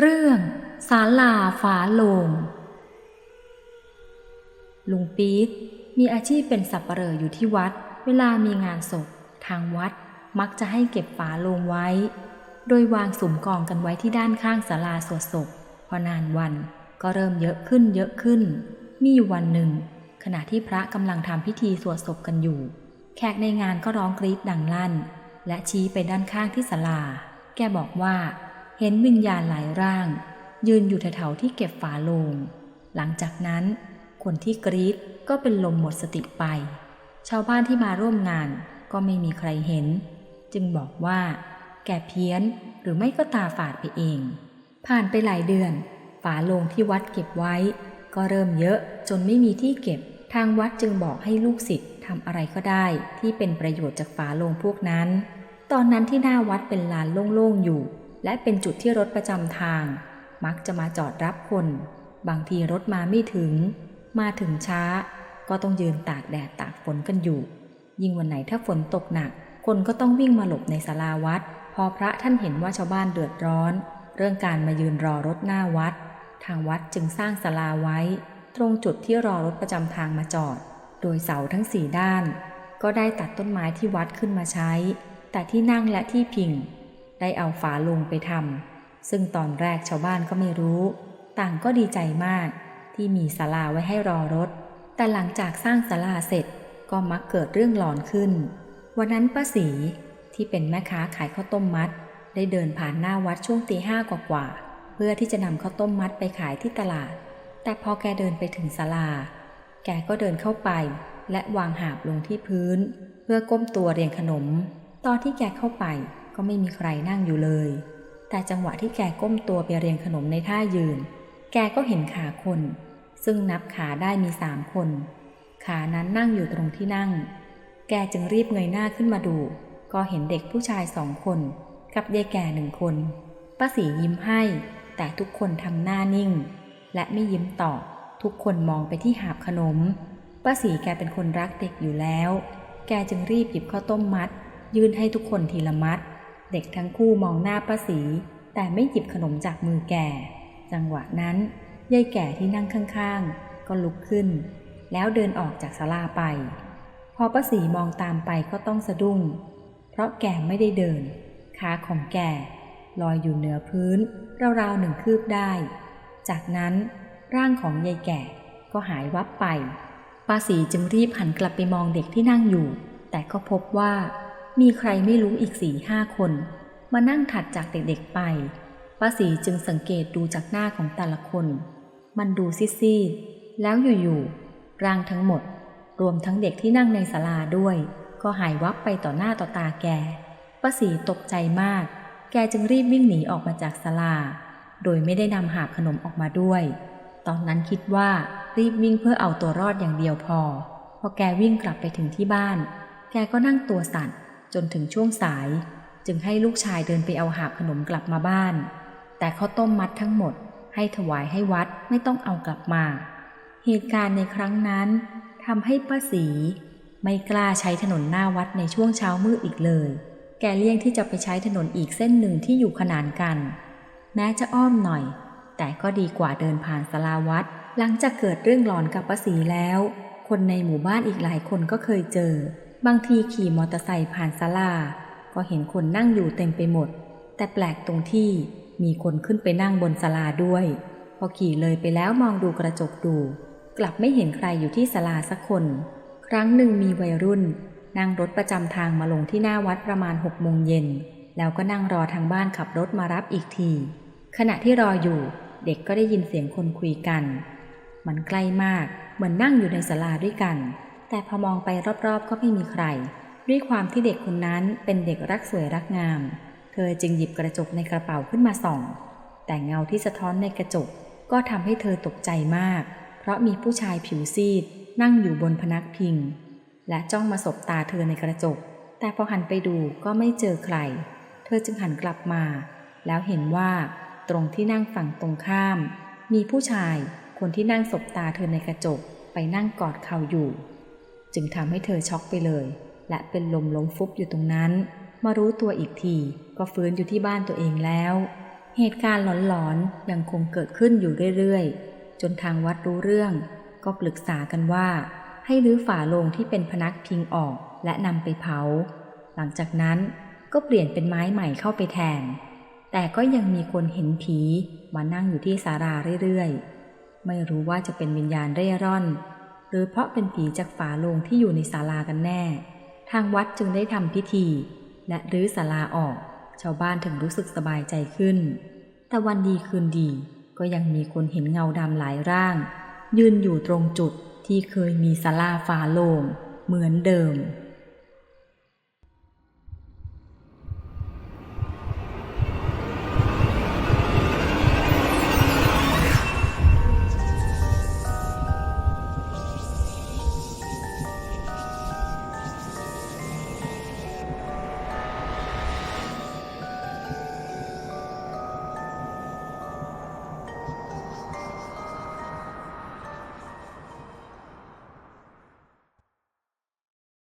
เรื่องศาลาฝาโลง ลุงปี๊ดมีอาชีพเป็นสับปเหร่ออยู่ที่วัด เวลามีงานศพ ทางวัดมักจะให้เก็บฝาโลงไว้ โดยวางสุมกองกันไว้ที่ด้านข้างศาลาสวดศพ พอนานวันก็เริ่มเยอะขึ้นเยอะขึ้น มีอยู่วันหนึ่ง ขณะที่พระกำลังทำพิธีสวดศพกันอยู่ แขกในงานก็ร้องกรี๊ดดังลั่น และชี้ไปด้านข้างที่ศาลา แกบอกว่า เห็นวิญญาณหลายร่าง ยืนอยู่แถวๆที่เก็บฝาโลง หลังจากนั้นคนที่กรีดก็เป็นลมหมดสติไป ชาวบ้านที่มาร่วมงานก็ไม่มีใครเห็น จึงบอกว่า แกเพี้ยนหรือไม่ก็ตาฝาดไปเอง ผ่านไปหลายเดือน ฝาโลงที่วัดเก็บไว้ ก็เริ่มเยอะจนไม่มีที่เก็บ ทางวัดจึงบอกให้ลูกศิษย์ทำอะไรก็ได้ที่เป็นประโยชน์จากฝาโลงพวกนั้น ตอนนั้นที่หน้าวัดเป็นลานโล่งๆอยู่ และเป็นจุดที่รถประจำทาง มักจะมาจอดรับคน บางทีรถมาไม่ถึง มาถึงช้า ก็ต้องยืนตากแดดตากฝนกันอยู่ ยิ่งวันไหนถ้าฝนตกหนัก คนก็ต้องวิ่งมาหลบในศาลาวัด พอพระท่านเห็นว่าชาวบ้านเดือดร้อน เรื่องการมายืนรอรถหน้าวัด ทางวัดจึงสร้างศาลาไว้ ตรงจุดที่รอรถประจำทางมาจอด โดยเสาทั้งสี่ด้าน ก็ได้ตัดต้นไม้ที่วัดขึ้นมาใช้ แต่ที่นั่งและที่พิง ได้เอาฝาลงไปทำซึ่งตอนแรกชาวบ้านก็ไม่รู้ ต่างก็ดีใจมาก ที่มีศาลาไว้ให้รอรถ แต่หลังจากสร้างศาลาเสร็จก็มักเกิดเรื่องหลอนขึ้น วันนั้นป้าสีที่เป็นแม่ค้าขายข้าวต้มมัด ได้เดินผ่านหน้าวัดช่วงตีห้ากว่าๆเพื่อที่จะนำข้าวต้มมัดไปขายที่ตลาด แต่พอแกเดินไปถึงศาลา แกก็เดินเข้าไป และวางหาบลงที่พื้น เพื่อก้มตัวเรียงขนม ตอนที่แกเข้าไป ก็ไม่มีใครนั่งอยู่เลย แต่จังหวะที่แกก้มตัวไปเรียงขนมในท่ายืน แกก็เห็นขาคน ซึ่งนับขาได้มีสามคน ขานั้นนั่งอยู่ตรงที่นั่ง แกจึงรีบเงยหน้าขึ้นมาดู ก็เห็นเด็กผู้ชายสองคน กับยายแก่หนึ่งคนป้าสียิ้มให้ แต่ทุกคนทำหน้านิ่ง และไม่ยิ้มตอบทุกคนมองไปที่หาบขนมป้าสีแกเป็นคนรักเด็กอยู่แล้ว แกจึงรีบหยิบข้าวต้มมัด ยื่นให้ทุกคนทีละมัด เด็กทั้งคู่มองหน้าป้าสี แต่ไม่หยิบขนมจากมือแก่ จังหวะนั้นยายแก่ที่นั่งข้างๆ ก็ลุกขึ้น แล้วเดินออกจากศาลาไป พอป้าสีมองตามไปก็ต้องสะดุ้ง เพราะแก่ไม่ได้เดิน ขาของแก่ลอยอยู่เหนือพื้น ราวๆหนึ่งคืบได้ จากนั้นร่างของยายแก่ก็หายวับไปป้าสีจึงรีบหันกลับไปมองเด็กที่นั่งอยู่ แต่ก็พบว่า มีใครไม่รู้อีกสี่ห้าคน มานั่งถัดจากเด็กๆไปป้าสีจึงสังเกตดูจากหน้าของแต่ละคน มันดูซีดๆแล้วอยู่ๆร่างทั้งหมด รวมทั้งเด็กที่นั่งในศาลาด้วย ก็หายวับไปต่อหน้าต่อตาแกป้าสีตกใจมาก แกจึงรีบวิ่งหนีออกมาจากศาลา โดยไม่ได้นำหาขนมออกมาด้วย ตอนนั้นคิดว่ารีบวิ่งเพื่อเอาตัวรอดอย่างเดียวพอ พอแกวิ่งกลับไปถึงที่บ้าน แกก็นั่งตัวสั่น จนถึงช่วงสาย จึงให้ลูกชายเดินไปเอาหาบขนมกลับมาบ้าน แต่ข้าวต้มมัดทั้งหมด ให้ถวายให้วัดไม่ต้องเอากลับมา เหตุการณ์ในครั้งนั้นทำให้ป้าสีไม่กล้าใช้ถนนหน้าวัดในช่วงเช้ามืดอีกเลย แกเลี่ยงที่จะไปใช้ถนนอีกเส้นหนึ่งที่อยู่ขนานกัน แม้จะอ้อมหน่อย แต่ก็ดีกว่าเดินผ่านสลาวัด หลังจากเกิดเรื่องหลอนกับป้าสีแล้ว คนในหมู่บ้านอีกหลายคนก็เคยเจอ บางทีขี่มอเตอร์ไซค์ผ่านศาลา ก็เห็นคนนั่งอยู่เต็มไปหมด แต่แปลกตรงที่มีคนขึ้นไปนั่งบนศาลาด้วย พอขี่เลยไปแล้วมองดูกระจกดู กลับไม่เห็นใครอยู่ที่ศาลาสักคน ครั้งหนึ่งมีวัยรุ่น นั่งรถประจำทางมาลงที่หน้าวัดประมาณหกโมงเย็น แล้วก็นั่งรอทางบ้านขับรถมารับอีกที ขณะที่รออยู่ เด็กก็ได้ยินเสียงคนคุยกัน มันใกล้มากเหมือนนั่งอยู่ในศาลาด้วยกัน แต่พอมองไปรอบๆก็ไม่มีใคร ด้วยความที่เด็กคนนั้นเป็นเด็กรักสวยรักงาม เธอจึงหยิบกระจกในกระเป๋าขึ้นมาส่อง แต่เงาที่สะท้อนในกระจกก็ทำให้เธอตกใจมาก เพราะมีผู้ชายผิวซีด นั่งอยู่บนพนักพิง และจ้องมาสบตาเธอในกระจก แต่พอหันไปดูก็ไม่เจอใคร เธอจึงหันกลับมา แล้วเห็นว่าตรงที่นั่งฝั่งตรงข้าม มีผู้ชายคนที่นั่งสบตาเธอในกระจกไปนั่งกอดเข่าอยู่ จึงทำให้เธอช็อกไปเลย และเป็นลมล้มฟุบอยู่ตรงนั้น มารู้ตัวอีกที ก็ฟื้นอยู่ที่บ้านตัวเองแล้ว เหตุการณ์หลอนๆยังคงเกิดขึ้นอยู่เรื่อยๆ จนทางวัดรู้เรื่อง ก็ปรึกษากันว่า ให้รื้อฝาโลงที่เป็นพนักพิงออกและนำไปเผา หลังจากนั้นก็เปลี่ยนเป็นไม้ใหม่เข้าไปแทน แต่ก็ยังมีคนเห็นผีมานั่งอยู่ที่ศาลาเรื่อยๆ ไม่รู้ว่าจะเป็นวิญญาณเร่ร่อน หรือเพราะเป็นผีจากฝาโลงที่อยู่ในศาลากันแน่ ทางวัดจึงได้ทำพิธี และรื้อศาลาออก ชาวบ้านถึงรู้สึกสบายใจขึ้น แต่วันดีคืนดี ก็ยังมีคนเห็นเงาดำหลายร่าง ยืนอยู่ตรงจุดที่เคยมีศาลาฝาโลงเหมือนเดิม